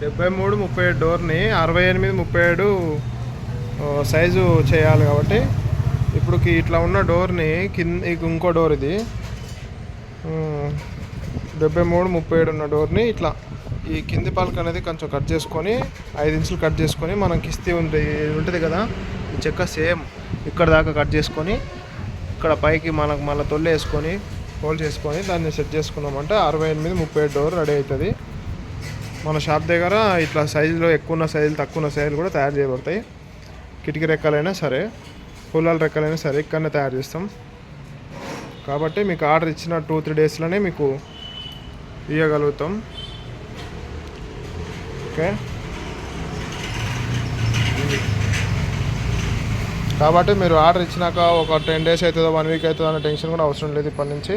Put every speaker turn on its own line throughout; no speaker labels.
డెబ్బై మూడు ముప్పై ఏడు డోర్ని అరవై ఎనిమిది ముప్పై ఏడు సైజు చేయాలి కాబట్టి. ఇప్పుడు ఇట్లా ఉన్న డోర్ని కింద ఇంకో డోర్ ఇది. డెబ్బై మూడు ముప్పై ఏడు ఉన్న డోర్ని ఇట్లా ఈ కింది పలక అనేది కొంచెం కట్ చేసుకొని ఐదు ఇంచులు కట్ చేసుకొని మనం కిస్తీ ఉంటుంది ఉంటుంది కదా ఈ చెక్క సేమ్ ఇక్కడ దాకా కట్ చేసుకొని ఇక్కడ పైకి మనకు మళ్ళీ తొలి వేసుకొని హోల్ చేసుకొని దాన్ని సెట్ చేసుకున్నామంటే అరవై ఎనిమిది ముప్పై ఏడు డోర్ రెడీ అవుతుంది. మన షాప్ దగ్గర ఇట్లా సైజులో ఎక్కువ ఉన్న సైజులు తక్కువ ఉన్న సైజులు కూడా తయారు చేయబడతాయి. కిటికీ రెక్కలైనా సరే పొలాల రెక్కలైనా సరే ఇక్కడనే తయారు చేస్తాం. కాబట్టి మీకు ఆర్డర్ ఇచ్చిన టూ త్రీ డేస్లోనే మీకు ఇవ్వగలుగుతాం ఓకే? కాబట్టి మీరు ఆర్డర్ ఇచ్చినాక ఒక టెన్ డేస్ అవుతుందో వన్ వీక్ అవుతుందో అనే టెన్షన్ కూడా అవసరం లేదు ఇప్పటి నుంచి.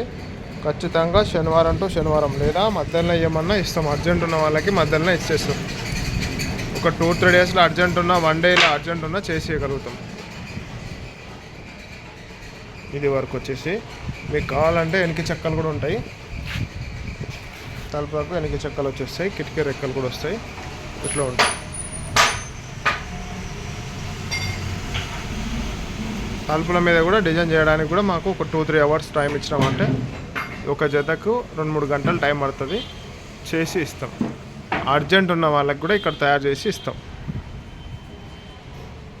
ఖచ్చితంగా శనివారం టు శనివారం లేదా మధ్యాహ్నం ఏమన్నా ఇస్తాం. అర్జెంట్ ఉన్న వాళ్ళకి మధ్యాహ్నం ఇచ్చేస్తాం. ఒక టూ త్రీ డేస్లో అర్జెంట్ ఉన్న వన్ డేలో అర్జెంట్ ఉన్నా చేసి ఇది వరకు వచ్చేసి. మీకు కావాలంటే వెనక చెక్కలు కూడా ఉంటాయి. తలుపులకు వెనక చెక్కలు వచ్చేస్తాయి. కిటికీ రెక్కలు కూడా వస్తాయి. ఇట్లా ఉంటాయి. తలుపుల మీద కూడా డిజైన్ చేయడానికి కూడా మాకు ఒక టూ త్రీ అవర్స్ టైం ఇచ్చినామంటే ఒక జతకు రెండు మూడు గంటలు టైం పడుతుంది. చేసి ఇస్తాం. అర్జెంట్ ఉన్న వాళ్ళకి కూడా ఇక్కడ తయారు చేసి ఇస్తాం.